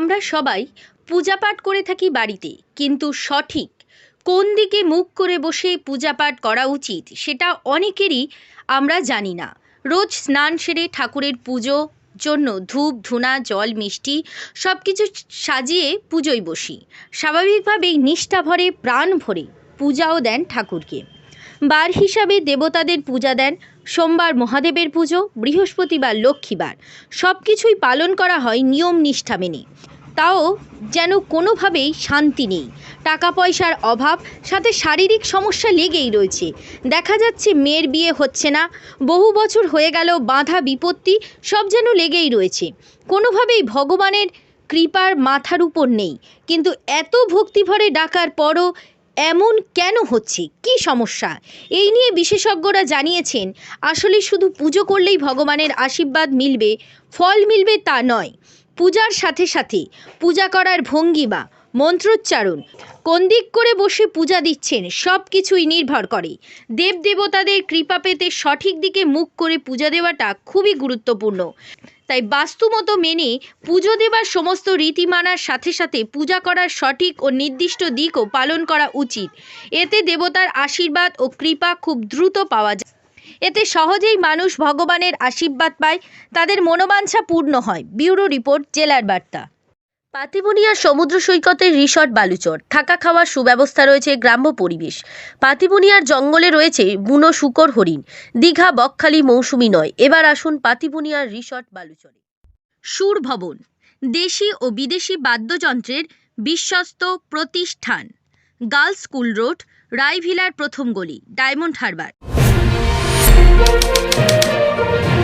আমরা সবাই পূজাপাঠ করে থাকি বাড়িতে, কিন্তু সঠিক কোন দিকে মুখ করে বসে পূজাপাঠ করা উচিত সেটা অনেকেরই আমরা জানি না। রোজ স্নান সেরে ঠাকুরের পুজো জন্য ধূপ, ধুনা, জল, মিষ্টি সব কিছু সাজিয়ে পুজোয় বসি। স্বাভাবিকভাবেই নিষ্ঠা ভরে, প্রাণ ভরে পূজাও দেন ঠাকুরকে। বার হিসাবে দেবতাদের পূজা দেন, সোমবার মহাদেবের পুজো, বৃহস্পতিবার লক্ষ্মীবার। সব কিছুই পালন করা হয় নিয়ম নিষ্ঠা মেনে। তাও যেন কোনোভাবেই শান্তি নেই। টাকা পয়সার অভাব, সাথে শারীরিক সমস্যা লেগেই রয়েছে। দেখা যাচ্ছে মেয়ের বিয়ে হচ্ছে না। বহু বছর হয়ে গেল, বাধা বিপত্তি সব যেন লেগেই রয়েছে। কোনোভাবেই ভগবানের কৃপার মাথার উপর নেই। কিন্তু এত ভক্তিভরে ডাকার পরও এমন কেন হচ্ছে? কী সমস্যা? এই নিয়ে বিশেষজ্ঞরা জানিয়েছেন, আসলে শুধু পুজো করলেই ভগবানের আশীর্বাদ মিলবে, ফল মিলবে তা নয়। পূজার সাথে সাথে পূজা করার ভঙ্গিমা মন্ত্রোচ্চারণ। কোন দিক করে বসে পূজা দিচ্ছেন, সব কিছুই নির্ভর করে। দেবদেবতাদের কৃপা পেতে সঠিক দিকে মুখ করে পূজা দেওয়াটা খুবই গুরুত্বপূর্ণ। তাই বাস্তুমতো মেনে পুজো দেবার সমস্ত রীতি মানার সাথে সাথে পূজা করার সঠিক ও নির্দিষ্ট দিকও পালন করা উচিত। এতে দেবতার আশীর্বাদ ও কৃপা খুব দ্রুত পাওয়া যায়। এতে সহজেই মানুষ ভগবানের আশীর্বাদ পায়, তাদের মনোবাঞ্ছা পূর্ণ হয়। ব্যুরো রিপোর্ট, জেলার বার্তা। পাতিবুনিয়ার সমুদ্র সৈকতের রিসর্ট বালুচর। থাকা খাওয়ার সুব্যবস্থা রয়েছে গ্রাম্য পরিবেশ। পাতিবুনিয়ার জঙ্গলে রয়েছে বুনো শুকর হরিণ। দীঘা, বকখালি মৌসুমি নয়। এবার আসুন পাতিবুনিয়ার রিসর্ট বালুচরে। সুর ভবন। দেশি ও বিদেশি বাদ্যযন্ত্রের বিশ্বস্ত প্রতিষ্ঠান। গার্লস স্কুল রোড, রায়ভিলার প্রথম গলি, ডায়মন্ড হারবার। Thank you.